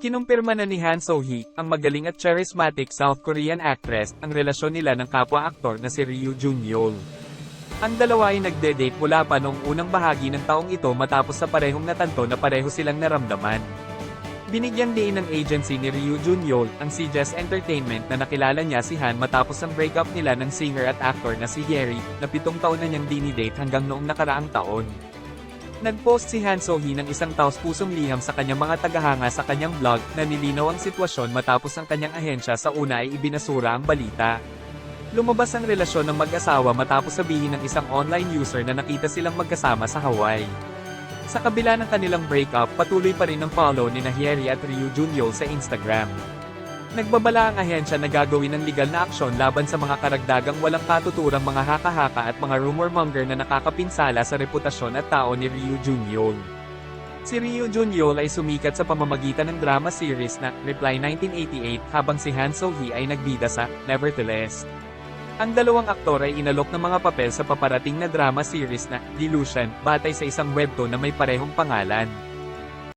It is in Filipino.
Kinumpirma na ni Han So-hee, ang magaling at charismatic South Korean actress, ang relasyon nila ng kapwa-aktor na si Ryu Jun-yeol. Ang dalawa ay nagde-date mula pa noong unang bahagi ng taong ito matapos sa parehong natanto na pareho silang naramdaman. Binigyang diin ng agency ni Ryu Jun-yeol, ang CJS Entertainment na nakilala niya si Han matapos ang breakup nila ng singer at actor na si Hyeri, na pitong taon na niyang dinidate hanggang noong nakaraang taon. Nag-post si Han So-hee ng isang taos-pusong liham sa kanyang mga tagahanga sa kanyang blog na nilinaw ang sitwasyon matapos ang kanyang ahensya sa una ay ibinasura ang balita. Lumabas ang relasyon ng mag-asawa matapos sabihin ng isang online user na nakita silang magkasama sa Hawaii. Sa kabila ng kanilang breakup, patuloy pa rin ang follow ni Nahieri at Ryu Jun-yeol sa Instagram. Nagbabala ang ahensya na gagawin ng legal na aksyon laban sa mga karagdagang walang katuturang mga haka-haka at mga rumor monger na nakakapinsala sa reputasyon at tao ni Ryu Jun-yeol. Si Ryu Jun-yeol ay sumikat sa pamamagitan ng drama series na Reply 1988 habang si Han So-hee ay nagbida sa Nevertheless. Ang dalawang aktor ay inalok ng mga papel sa paparating na drama series na Delusion batay sa isang webtoon na may parehong pangalan.